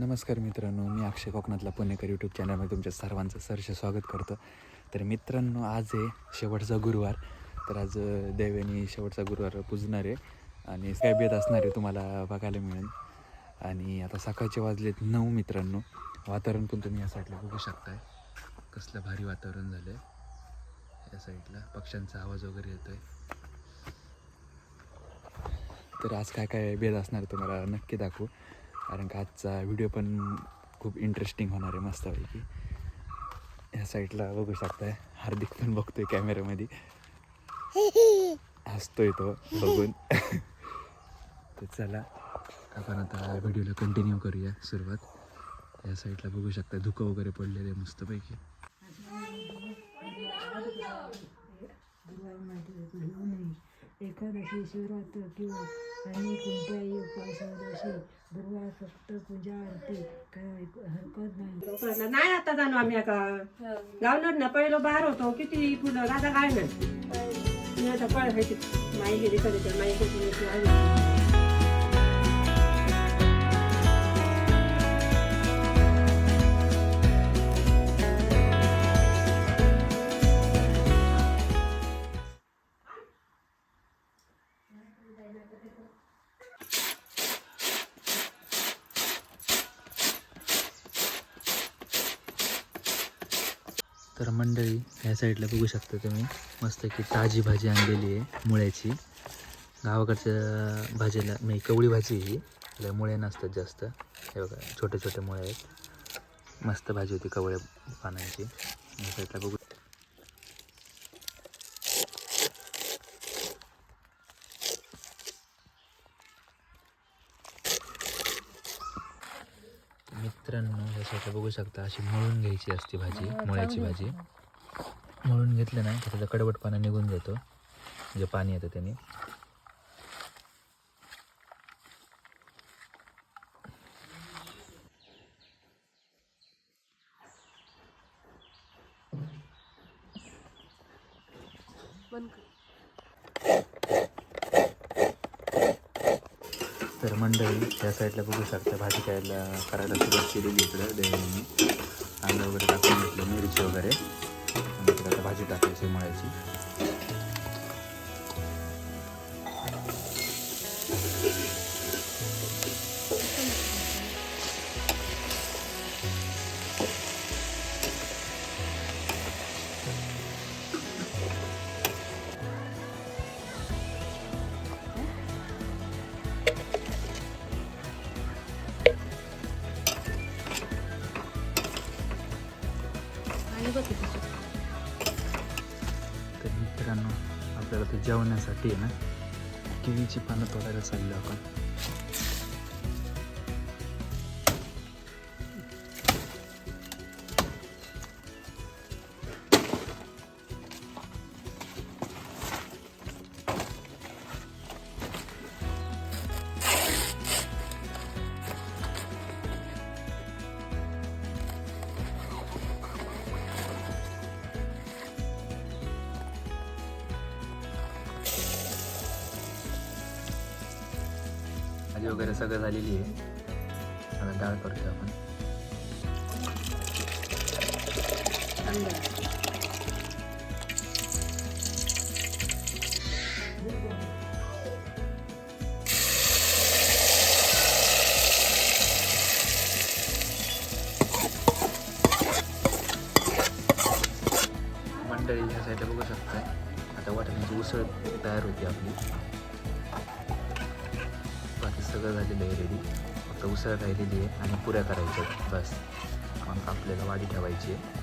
नमस्कार मित्रांनो मी अक्षय कोकणातला पुणेकर यूट्यूब चॅनलमध्ये तुमच्या सर्वांचं सरसे स्वागत करतो. तर मित्रांनो आज आहे शेवटचा गुरुवार. तर आज देवेनी शेवटचा गुरुवार पुजणार आहे आणि काय असणार आहे तुम्हाला बघायला मिळेल. आणि आता सकाळचे वाजलेत नऊ मित्रांनो. वातावरण पण तुम्ही या साईडला बघू शकताय. कसलं भारी वातावरण झालं आहे या साईडला पक्ष्यांचा आवाज वगैरे येतो आहे तर आज काय काय बेद असणार तुम्हाला नक्की दाखवू. कारण का आजचा व्हिडिओ पण खूप इंटरेस्टिंग होणार आहे मस्तपैकी. ह्या साईडला बघू शकताय. हार्दिक पण बघतोय कॅमेऱ्यामध्ये हसतोय तो बघून. तर चला आपण आता व्हिडिओला कंटिन्यू करूया सुरुवात. या साईडला बघू शकता धुकं वगैरे पडलेले आहे मस्तपैकी. एकादशी शिवरात्र किंवा आणि कोणत्याही उपवासा दिवशी गुरुवार फक्त पूजा आरती काय हरकत नाही. लोकांना नाही आता जाणू आम्ही आता. गावणार ना पहिलं बाहेर होतो किती फुलं. राजा काय नाही मी आता कळ माहिती माई गेली कधी तर माई गेली तर मंडळी ह्या साईडला बघू शकता तुम्ही. मस्त की ताजी भाजी आणलेली आहे मुळ्याची. गावाकडच्या भाजीला मी कवळी भाजी ही. त्याला मुळे नसतात जास्त. हे बघा छोटे छोटे मुळे आहेत. मस्त भाजी होती कवळ्या पानांची. ह्या साईडला बघू मित्रांनो साईडला बघू शकता अशी मळून घ्यायची असते भाजी मुळ्याची भाजी. मळून घेतलं ना तर त्याचा कडवटपणा निघून जातो. म्हणजे पाणी येतं त्याने. तर मंडळी या साईडला बघू शकता भाजी खायला करायला सुरुवात केलेली इकडं. देवानी कांदा वगैरे टाकून घेतलं मिरची वगैरे. आणि इकडे आता भाजी टाकायची मळायची. तर मित्रांनो आपल्याला ते जेवण्यासाठी आहे ना किवीची पानं तोडायला चाललो आपण. भाजी वगैरे सगळं झालेली आहे. आता डाळ करतो आपण. मंडळी ह्या साईडला बघू शकताय. आता वाटण्याची उसळ तयार होती आपली. सगळं झालेलं आहे रेडी फक्त उसळ राहिलेली आहे आणि पुऱ्या करायच्या आहेत. बस. मग आपल्याला वाडी ठेवायची आहे.